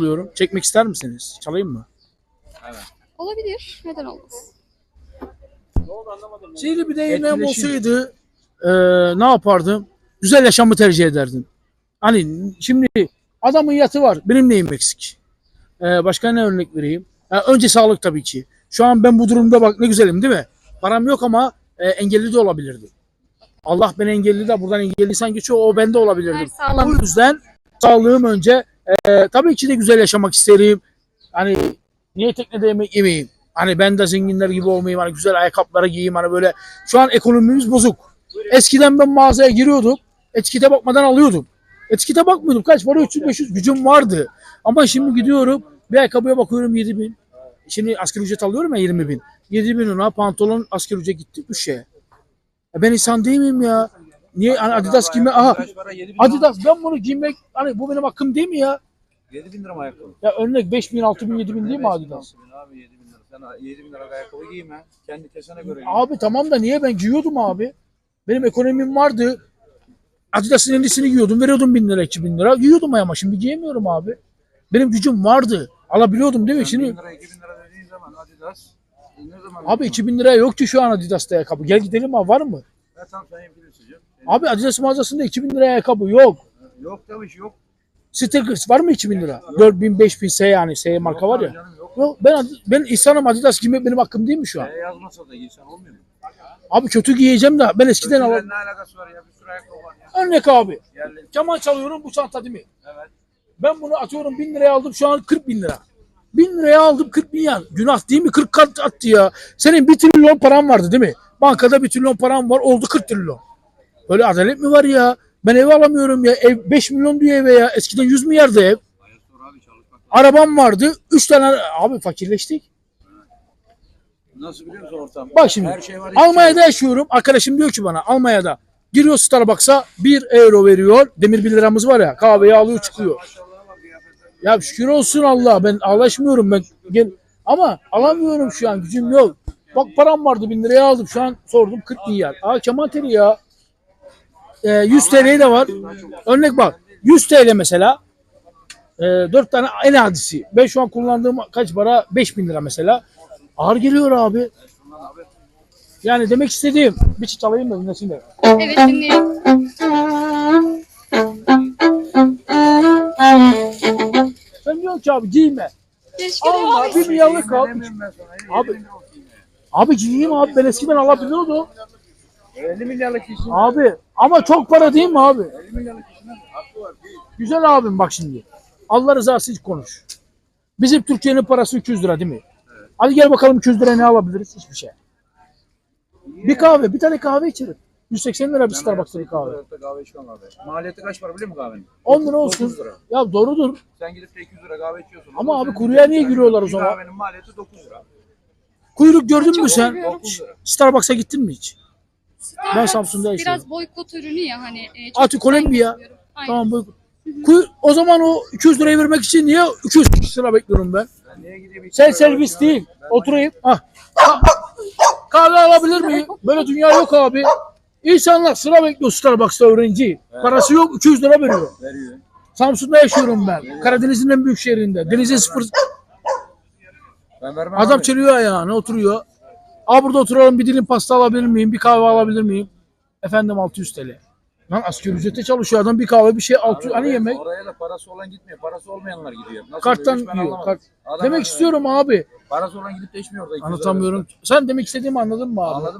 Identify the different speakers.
Speaker 1: çalıyorum. Çekmek ister misiniz? Çalayım mı?
Speaker 2: Olabilir. Neden olmaz?
Speaker 1: Sihirli bir değneğim
Speaker 3: Etkileşim.
Speaker 1: olsaydı e, ne yapardım? Güzel yaşamı tercih ederdim. Hani şimdi adamın yatı var. Benim neyim eksik? E, başka ne örnek vereyim? E, önce sağlık tabii ki. Şu an ben bu durumda bak ne güzelim değil mi? Param yok ama e, engelli de olabilirdim. Allah beni engelli de buradan engelliysen geçiyor o bende
Speaker 2: Her
Speaker 1: olabilirdim.
Speaker 2: sağlam.
Speaker 1: O yüzden sağlığım önce. E, tabii ki de güzel yaşamak isterim. Hani niye teknede yemek yemeyeyim? Hani ben de zenginler gibi olmayayım. Hani güzel ayakkabılara giyeyim. Hani böyle şu an ekonomimiz bozuk. Eskiden ben mağazaya giriyordum. Etikete bakmadan alıyordum. Etikete bakmıyordum. Kaç para? 300-500 gücüm vardı. Ama şimdi gidiyorum. Bir ayakkabıya bakıyorum 7 bin. Şimdi asgari ücret alıyorum ya 20 bin. 7 bin ona pantolon asgari ücret gitti 3 şeye. Ben insan değil miyim ya? Niye hani Adidas giyme? Aha
Speaker 3: Kaç para? 7 bin
Speaker 1: Adidas ben bunu giymek hani bu benim hakkım değil mi ya?
Speaker 3: 7 bin lira mı ayakkabı?
Speaker 1: Ya örnek 5 bin, 6 bin, 7 bin değil mi Adidas?
Speaker 3: Abi 7 bin lira. Sen 7 bin lira ayakkabı giyme. Kendi kesene göre.
Speaker 1: Abi tamam da niye ben giyiyordum abi? Benim ekonomim vardı. Adidas'ın ellisini giyiyordum. Veriyordum 1000 lira, 2000 lira. Giyiyordum ama şimdi giyemiyorum abi. Benim gücüm vardı. Alabiliyordum değil mi? Şimdi
Speaker 3: 1000 lira 2000 lira dediğin zaman Adidas e, ne zaman?
Speaker 1: abi 2000 liraya yok ki şu an Adidas'ta ayakkabı. Gel gidelim abi var mı?
Speaker 3: Ya tamam sen.
Speaker 1: Abi Adidas mağazasında 2000 liraya ayakkabı yok.
Speaker 3: Yok tabii yok.
Speaker 1: Stickers var mı 2000 lira? 4000, 5000 S yani S marka var ya.
Speaker 3: canım, Yok.
Speaker 1: Yok ben ben insanım Adidas giymek benim hakkım değil mi şu an?
Speaker 3: E, yazmasa da giysen olmuyor mu?
Speaker 1: Abi kötü giyeceğim de ben eskiden alalım.
Speaker 3: ne alakası var ya? Bir sürü ayakkabı var ya.
Speaker 1: Örnek abi.
Speaker 3: Yerli.
Speaker 1: Keman çalıyorum bu çanta değil mi?
Speaker 3: Evet.
Speaker 1: Ben bunu atıyorum 1000 liraya aldım şu an 40 bin lira. 1000 liraya aldım 40 bin ya. Günah değil mi? 40 kat attı ya. Senin 1 trilyon paran vardı değil mi? Bankada 1 trilyon param var oldu 40 trilyon. Böyle adalet mi var ya? Ben ev alamıyorum ya. Ev 5 milyon diyor eve ya. Eskiden 100 milyardı ev. Arabam vardı. 3 tane abi fakirleştik.
Speaker 3: Nasıl biliyor musun ortam?
Speaker 1: Bak şimdi
Speaker 3: Her şey var. hiçbir
Speaker 1: Almanya'da
Speaker 3: şey
Speaker 1: yaşıyorum. Arkadaşım diyor ki bana Almanya'da giriyor Starbucks'a 1 euro veriyor. Demir 1 liramız var ya kahveyi alıyor çıkıyor. Ya şükür olsun Allah ben ağlaşmıyorum ben gel ama alamıyorum şu an gücüm yok. Bak param vardı 1000 liraya aldım şu an sordum 40 milyar. Aa keman teli ya. Ee, 100 TL de var. Örnek bak 100 TL mesela. Ee, 4 tane en hadisi. Ben şu an kullandığım kaç para? 5000 lira mesela. Ağır geliyor abi. Yani demek istediğim bir çift alayım da dinlesin de.
Speaker 2: Evet dinleyelim.
Speaker 1: Sen diyorsun ki abi giyme.
Speaker 2: Keşke
Speaker 1: Allah bir milyarlık al.
Speaker 3: Ben.
Speaker 1: Abi-
Speaker 3: Abi.
Speaker 1: Giyeyim abi ben eskiden alabiliyordum.
Speaker 3: ya. 50 milyarlık işin.
Speaker 1: Abi ama çok para değil mi abi?
Speaker 3: 50 milyarlık işin. Hakkı var. Değil.
Speaker 1: Güzel abim bak şimdi. Allah rızası için konuş. Bizim Türkiye'nin parası 200 lira değil mi? Hadi gel bakalım 200 lira ne alabiliriz? Hiçbir şey. Bir kahve, bir tane kahve içerim. 180 lira bir Starbucks'ta bir kahve.
Speaker 3: Starbucks'ta kahve içmem abi. Maliyeti kaç para biliyor musun kahvenin?
Speaker 1: 10 lira
Speaker 3: 9
Speaker 1: olsun.
Speaker 3: lira.
Speaker 1: Ya doğrudur.
Speaker 3: Sen gidip de 200 lira kahve içiyorsun.
Speaker 1: Ama abi kuruya niye giriyorlar o zaman?
Speaker 3: Kahvenin maliyeti 9 lira.
Speaker 1: Kuyruk gördün mü sen?
Speaker 2: seviyorum.
Speaker 3: 9 lira.
Speaker 1: Starbucks'a gittin mi hiç? Ben Samsun'da yaşıyorum.
Speaker 2: Biraz boykot ürünü ya hani. e, çok
Speaker 1: Atı Kolombiya. Tamam. Kuy- o zaman o 200 lirayı vermek için niye 200 sıra bekliyorum ben?
Speaker 3: Ben niye gideyim? iki
Speaker 1: Sen servis
Speaker 3: kahve
Speaker 1: değil.
Speaker 3: Ben
Speaker 1: Oturayım. Ah. Kahve alabilir miyim? Böyle dünya yok abi. İnsanlar sıra bekliyor Starbucks'ta öğrenci. Parası yok 200 lira veriyor.
Speaker 3: Veriyor.
Speaker 1: Samsun'da yaşıyorum ben. Karadeniz'in en büyük şehrinde. Denizin sıfır.
Speaker 3: Ben vermem
Speaker 1: Adam
Speaker 3: abi.
Speaker 1: çeliyor ayağına oturuyor. Aa burada oturalım bir dilim pasta alabilir miyim? Bir kahve alabilir miyim? Efendim 600 TL. Lan asgari ücrete çalışıyor adam bir kahve bir şey 600 hani yemek.
Speaker 3: Oraya da parası olan gitmiyor. Parası olmayanlar gidiyor. Nasıl
Speaker 1: Karttan
Speaker 3: hiç ben
Speaker 1: yiyor.
Speaker 3: anlamadım.
Speaker 1: Kart.
Speaker 3: Adam
Speaker 1: Demek
Speaker 3: öyle-
Speaker 1: istiyorum abi.
Speaker 3: Parası olan gidip de içmiyor orada. 200 lira
Speaker 1: Anlatamıyorum. Sen demek istediğimi anladın mı abi?
Speaker 3: Anladım.